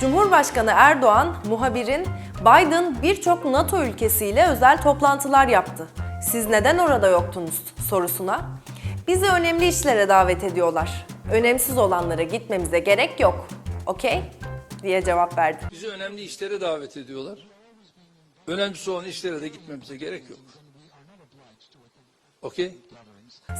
Cumhurbaşkanı Erdoğan, muhabirin Biden birçok NATO ülkesiyle özel toplantılar yaptı. Siz neden orada yoktunuz sorusuna bizi önemli işlere davet ediyorlar. Önemsiz olanlara gitmemize gerek yok. Okey? diye cevap verdi. Bizi önemli işlere davet ediyorlar. Önemlisi olan işlere de gitmemize gerek yok. Okey?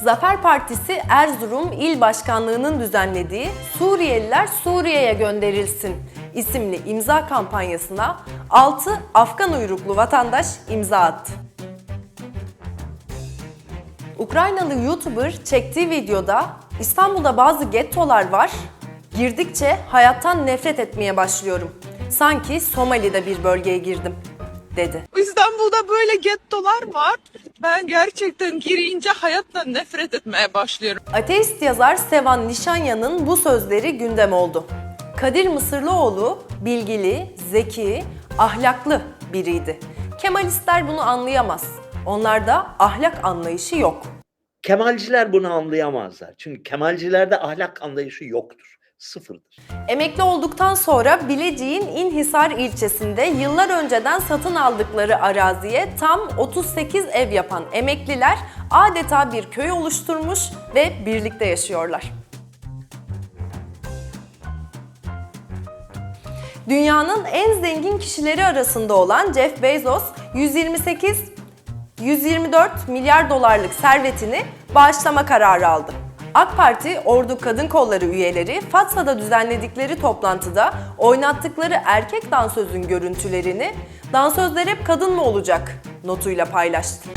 Zafer Partisi Erzurum İl Başkanlığı'nın düzenlediği Suriyeliler Suriye'ye gönderilsin isimli imza kampanyasına 6 Afgan uyruklu vatandaş imza attı. Ukraynalı YouTuber çektiği videoda İstanbul'da bazı gettolar var. Girdikçe hayattan nefret etmeye başlıyorum. Sanki Somali'de bir bölgeye girdim dedi. İstanbul'da böyle gettolar var. Ben gerçekten girince hayattan nefret etmeye başlıyorum. Ateist yazar Sevan Nişanya'nın bu sözleri gündem oldu. Kadir Mısırlıoğlu bilgili, zeki, ahlaklı biriydi. Kemalistler bunu anlayamaz. Onlarda ahlak anlayışı yok. Kemalciler bunu anlayamazlar. Çünkü Kemalcilerde ahlak anlayışı yoktur. Sıfırdır. Emekli olduktan sonra Bilecik'in İnhisar ilçesinde yıllar önceden satın aldıkları araziye tam 38 ev yapan emekliler adeta bir köy oluşturmuş ve birlikte yaşıyorlar. Dünyanın en zengin kişileri arasında olan Jeff Bezos 128 124 milyar dolarlık servetini bağışlama kararı aldı. AK Parti Ordu Kadın Kolları üyeleri Fatsa'da düzenledikleri toplantıda oynattıkları erkek dansözün görüntülerini dansözler hep kadın mı olacak notuyla paylaştı.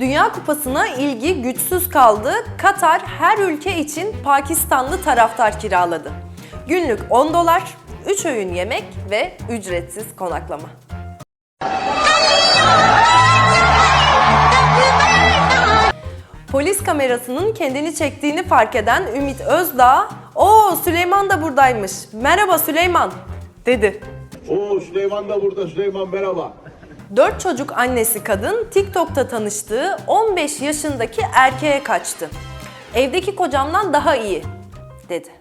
Dünya Kupası'na ilgi güçsüz kaldı. Katar her ülke için Pakistanlı taraftar kiraladı. Günlük 10 dolar, 3 öğün yemek ve ücretsiz konaklama. Polis kamerasının kendini çektiğini fark eden Ümit Özdağ, "Oo Süleyman da buradaymış. Merhaba Süleyman." dedi. Oo Süleyman da burada. Süleyman merhaba. 4 çocuk annesi kadın TikTok'ta tanıştığı 15 yaşındaki erkeğe kaçtı. Evdeki kocamdan daha iyi dedi.